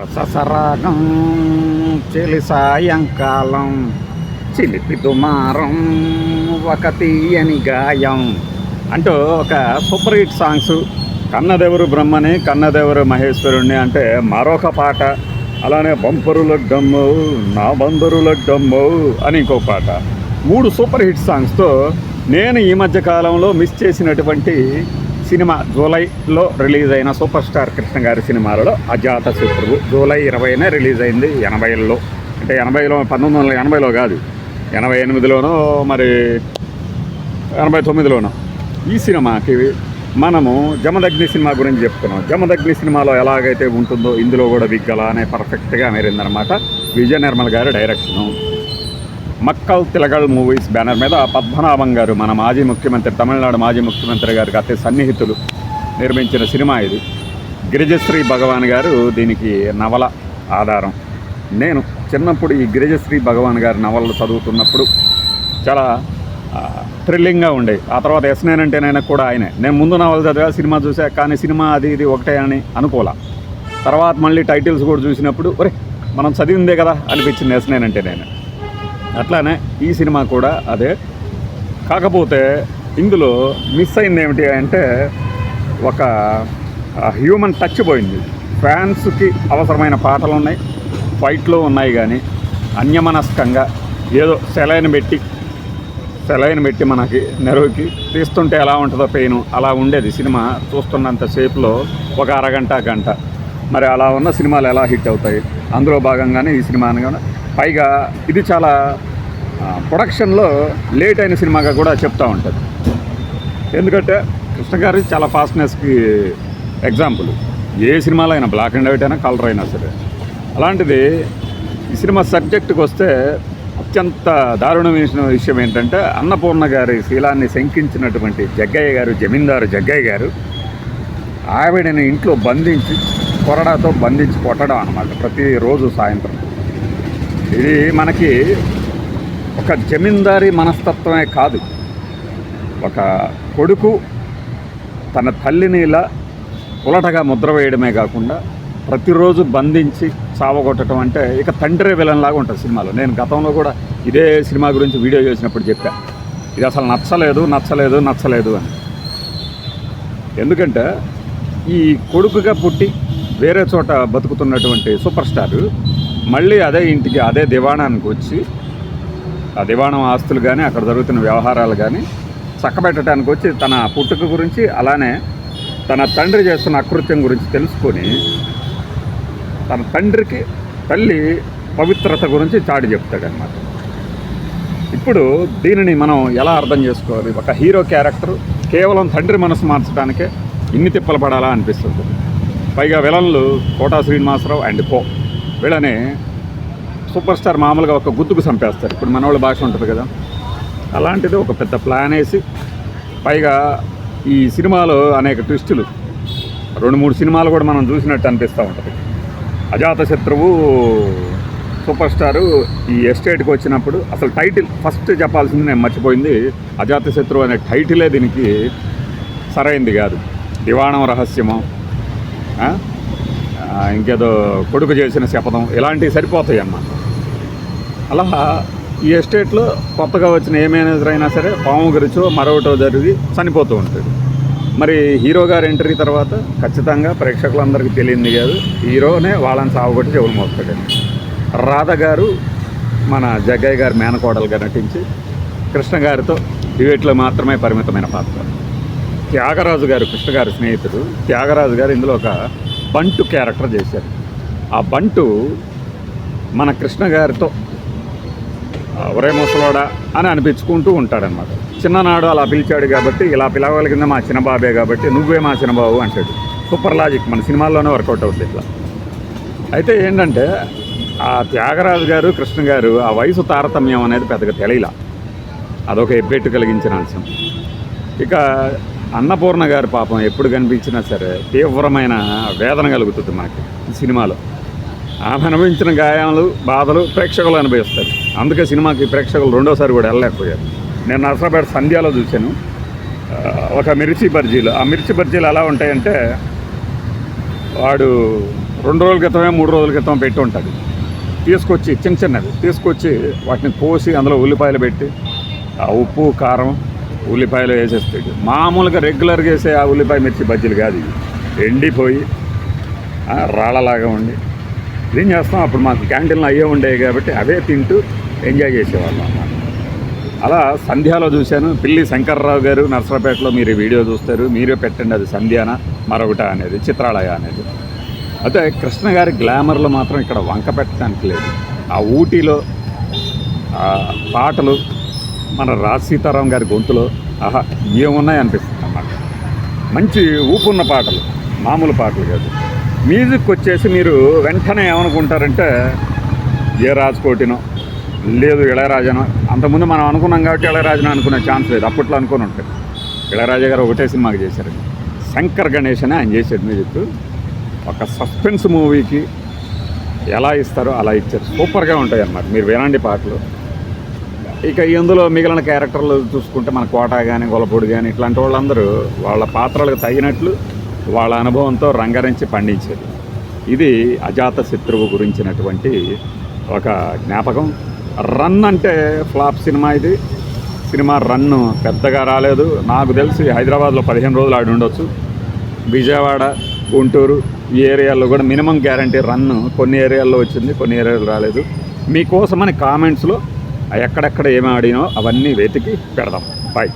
ససరాగం చెలి సాయంకాలం చిలిపి దుమారం ఒక తీయని గాయం. అంటూ ఒక సూపర్ హిట్ సాంగ్స్. కన్నదేవరు బ్రహ్మని కన్నదేవరు మహేశ్వరుణ్ణి అంటే మరొక పాట. అలానే బంపరుల డమ్ము నా బందరుల డమ్ము అని ఇంకో పాట. మూడు సూపర్ హిట్ సాంగ్స్తో నేను ఈ మధ్య కాలంలో మిస్ చేసినటువంటి సినిమా జూలైలో రిలీజ్ అయిన సూపర్ స్టార్ కృష్ణ గారి సినిమాలలో అజాత శత్రువు. జూలై ఇరవైనే రిలీజ్ అయింది ఎనభైలో. అంటే ఎనభైలో పంతొమ్మిది వందల ఎనభైలో కాదు. ఎనభై ఎనిమిదిలోనో మరి ఎనభై తొమ్మిదిలోనో ఈ సినిమాకి మనము జమదగ్ని సినిమా గురించి చెప్తున్నాం. జమదగ్ని సినిమాలో ఎలాగైతే ఉంటుందో ఇందులో కూడా విగ్గల అనే పర్ఫెక్ట్గా మేరిందనమాట విజయ నిర్మల్ గారి direction Makkal Thilagal movies banner మీద పద్మనాభం గారు మన మాజీ ముఖ్యమంత్రి తమిళనాడు మాజీ ముఖ్యమంత్రి గారికి అతి సన్నిహితులు నిర్మించిన సినిమా ఇది. గిరిజశ్రీ భగవాన్ గారు దీనికి నవల ఆధారం. నేను చిన్నప్పుడు ఈ గిరిజశ్రీ భగవాన్ గారి నవలలు చదువుతున్నప్పుడు చాలా థ్రిల్లింగ్గా ఉండేవి. ఆ తర్వాత ఎస్ నైన్ అంటే నేను కూడా ఆయనే. నేను ముందు నవల చదివా సినిమా చూసా కానీ సినిమా అది ఇది ఒకటే అని అనుకోలే. తర్వాత మళ్ళీ టైటిల్స్ కూడా చూసినప్పుడు ఒరే మనం చదివిందే కదా అనిపించింది ఎస్ నేనంటే అంటే నేను. అట్లానే ఈ సినిమా కూడా అదే. కాకపోతే ఇందులో మిస్ అయింది ఏమిటి అంటే ఒక హ్యూమన్ టచ్ పోయింది. ఫ్యాన్స్కి అవసరమైన పాటలు ఉన్నాయి ఫైట్లు ఉన్నాయి కానీ అన్యమనస్కంగా ఏదో సెలైన్ పెట్టి సెలైన్ పెట్టి మనకి నెరవుకి తీస్తుంటే ఎలా ఉంటుందో పెయిన్ అలా ఉండేది. సినిమా చూస్తున్నంత సేపులో ఒక అరగంట గంట. మరి అలా ఉన్న సినిమాలు ఎలా హిట్ అవుతాయి? అందులో భాగంగానే ఈ సినిమాని కూడా పైగా ఇది చాలా ప్రొడక్షన్లో లేట్ అయిన సినిమాగా కూడా చెప్తూ ఉంటుంది. ఎందుకంటే కృష్ణ గారి చాలా ఫాస్ట్నెస్కి ఎగ్జాంపుల్ ఏ సినిమాలో అయినా బ్లాక్ అండ్ వైట్ అయినా కలర్ అయినా సరే. అలాంటిది ఈ సినిమా సబ్జెక్టుకి వస్తే అత్యంత దారుణమైన విషయం ఏంటంటే అన్నపూర్ణ గారి శీలాన్ని శంకించినటువంటి జగ్గయ్య గారు జమీందారు జగ్గయ్య గారు ఆవిడని ఇంట్లో బంధించి కొరడాతో బంధించి కొట్టడం అనమాట ప్రతిరోజు సాయంత్రం. ఇది మనకి ఒక జమీందారీ మనస్తత్వమే కాదు. ఒక కొడుకు తన తల్లిని ఇలా ఉలటగా ముద్ర వేయడమే కాకుండా ప్రతిరోజు బంధించి చావగొట్టడం అంటే ఇక తండ్రి విలన్ లాగా ఉంటుంది సినిమాలో. నేను గతంలో కూడా ఇదే సినిమా గురించి వీడియో చేసినప్పుడు చెప్పా. ఇది అసలు నచ్చలేదు నచ్చలేదు నచ్చలేదు అని. ఎందుకంటే ఈ కొడుకుగా పుట్టి వేరే చోట బతుకుతున్నటువంటి సూపర్ స్టార్ మళ్ళీ అదే ఇంటికి అదే దివాణానికి వచ్చి ఆ దివాణం ఆస్తులు కానీ అక్కడ జరుగుతున్న వ్యవహారాలు కానీ చక్కబెట్టడానికి వచ్చి తన పుట్టుక గురించి అలానే తన తండ్రి చేస్తున్న అకృత్యం గురించి తెలుసుకొని తన తండ్రికి తల్లి పవిత్రత గురించి చాటి చెప్తాడనమాట ఇప్పుడు దీనిని మనం ఎలా అర్థం చేసుకోవాలి? ఒక హీరో క్యారెక్టర్ కేవలం తండ్రి మనసు మార్చడానికే ఇన్ని తిప్పలు పడాలా అనిపిస్తుంది. పైగా విలన్లు కోటా శ్రీనివాసరావు అండ్ కో. వీళ్ళని సూపర్ స్టార్ మామూలుగా ఒక గుర్తుకు చంపేస్తారు ఇప్పుడు మనవాళ్ళ భాష ఉంటుంది కదా. అలాంటిది ఒక పెద్ద ప్లాన్ వేసి పైగా ఈ సినిమాలో అనేక ట్విస్టులు. రెండు మూడు సినిమాలు కూడా మనం చూసినట్టు అనిపిస్తూ ఉంటుంది. అజాతశత్రువు సూపర్ స్టారు ఈ ఎస్టేట్కి వచ్చినప్పుడు అసలు టైటిల్ ఫస్ట్ చెప్పాల్సింది నేను మర్చిపోయింది. అజాతశత్రువు అనే టైటిలే దీనికి సరైంది కాదు. దివాణం రహస్యము? ఇంకేదో కొడుకు చేసిన శపథం ఇలాంటివి సరిపోతాయి అన్నమాట అలా ఈ ఎస్టేట్లో కొత్తగా వచ్చిన ఏ మేనేజర్ అయినా సరే పాము గురిచో మరొకటో జరిగి చనిపోతూ ఉంటుంది మరి హీరో గారు ఎంట్రీ తర్వాత ఖచ్చితంగా ప్రేక్షకులందరికీ తెలియంది కాదు హీరోనే వాళ్ళని సాగుకొట్టి చెవులు మోస్తాడండి రాధ గారు మన జగ్గయ్య గారి మేనకోడలుగా నటించి కృష్ణ గారితో డివేట్లో మాత్రమే పరిమితమైన పాత్ర. త్యాగరాజు గారు కృష్ణ గారి స్నేహితుడు త్యాగరాజు గారు ఇందులో ఒక బంటు క్యారెక్టర్ చేశారు. ఆ బంటు మన కృష్ణ గారితో ఒరే ముసలోడా అని అనిపించుకుంటూ ఉంటాడనమాట చిన్ననాడు అలా పిలిచాడు కాబట్టి ఇలా పిలవగలిగింది మా చిన్నబాబే కాబట్టి నువ్వే మా చిన్నబాబు అంటాడు. సూపర్ లాజిక్ మన సినిమాల్లోనే వర్కౌట్ అవుతుంది ఇట్లా. అయితే ఏంటంటే ఆ త్యాగరాజు గారు కృష్ణ గారు ఆ వయసు తారతమ్యం అనేది పెద్దగా తెలియలా అదొక ఎబ్బెట్టు కలిగించిన అంశం. ఇక అన్నపూర్ణ గారి పాపం ఎప్పుడు కనిపించినా సరే తీవ్రమైన వేదన కలుగుతుంది మనకి సినిమాలో. ఆమె అనుభవించిన గాయాలు బాధలు ప్రేక్షకులు అనుభవిస్తారు. అందుకే సినిమాకి ప్రేక్షకులు రెండోసారి కూడా వెళ్ళలేకపోయారు. నేను నర్సరాపేట సంధ్యాలో చూశాను. ఒక మిర్చి బర్జీలు. ఆ మిర్చి బర్జీలు ఎలా ఉంటాయంటే వాడు రెండు రోజుల క్రితమే మూడు రోజుల క్రితం పెట్టి ఉంటుంది తీసుకొచ్చి చిన్న చిన్నవి తీసుకొచ్చి వాటిని కోసి అందులో ఉల్లిపాయలు పెట్టి ఆ ఉప్పు కారం ఉల్లిపాయలు వేసేస్తాడు. మామూలుగా రెగ్యులర్గా వేసే ఆ ఉల్లిపాయ మిర్చి బజ్జీలు కాదు ఇవి. ఎండిపోయి రాళ్ళలాగా ఉండి. ఏం చేస్తాం? అప్పుడు మాకు క్యాంటీన్లు అయ్యే ఉండేవి కాబట్టి అవే తింటూ ఎంజాయ్ చేసేవాళ్ళం అన్నమాట. అలా సంధ్యాలో చూశాను. పిల్లి శంకర్రావు గారు నర్సరాపేటలో మీరు వీడియో చూస్తారు. మీరే పెట్టండి అది సంధ్యాన మరొకట అనేది చిత్రాలయ అనేది. అయితే కృష్ణ గారి గ్లామర్లో మాత్రం ఇక్కడ వంక పెట్టడానికి లేదు. ఆ ఊటీలో పాటలు మన రాజ్ సీతారాం గారి గొంతులో ఆహా ఏమున్నాయి అనిపిస్తుంది అన్నమాట. మంచి ఊపున్న పాటలు మామూలు పాటలు కాదు. మ్యూజిక్ వచ్చేసి మీరు వెంటనే ఏమనుకుంటారంటే ఏ రాజకోటినో లేదు ఇళయరాజనో అంతకుముందు మనం అనుకున్నాం కాబట్టి ఇళయరాజనో అనుకునే ఛాన్స్ లేదు. అప్పట్లో అనుకుని ఉంటాయి ఇళయరాజా గారు ఒకటే సినిమాకి చేశారు శంకర్ గణేష్ అని ఆయన చేశాడు మ్యూజిక్. ఒక సస్పెన్స్ మూవీకి ఎలా ఇస్తారో అలా ఇచ్చారు. సూపర్గా ఉంటాయి అన్నమాట మీరు వినండి పాటలు. ఇక ఇందులో మిగిలిన క్యారెక్టర్లు చూసుకుంటే మన కోట కానీ గొలపొడి కానీ ఇట్లాంటి వాళ్ళందరూ వాళ్ళ పాత్రలకు తగినట్లు వాళ్ళ అనుభవంతో రంగరించి పండించేది. ఇది అజాత శత్రువు గురించినటువంటి ఒక జ్ఞాపకం. రన్ అంటే ఫ్లాప్ సినిమా ఇది. సినిమా రన్ పెద్దగా రాలేదు. నాకు తెలిసి హైదరాబాద్లో పదిహేను రోజులు ఆడి ఉండొచ్చు. విజయవాడ గుంటూరు ఈ ఏరియాల్లో కూడా మినిమం గ్యారంటీ రన్ కొన్ని ఏరియాల్లో వచ్చింది కొన్ని ఏరియాలో రాలేదు. మీకోసమని కామెంట్స్లో ఎక్కడెక్కడ ఏమి ఆడినో అవన్నీ వెతికి పెడదాం. బాయ్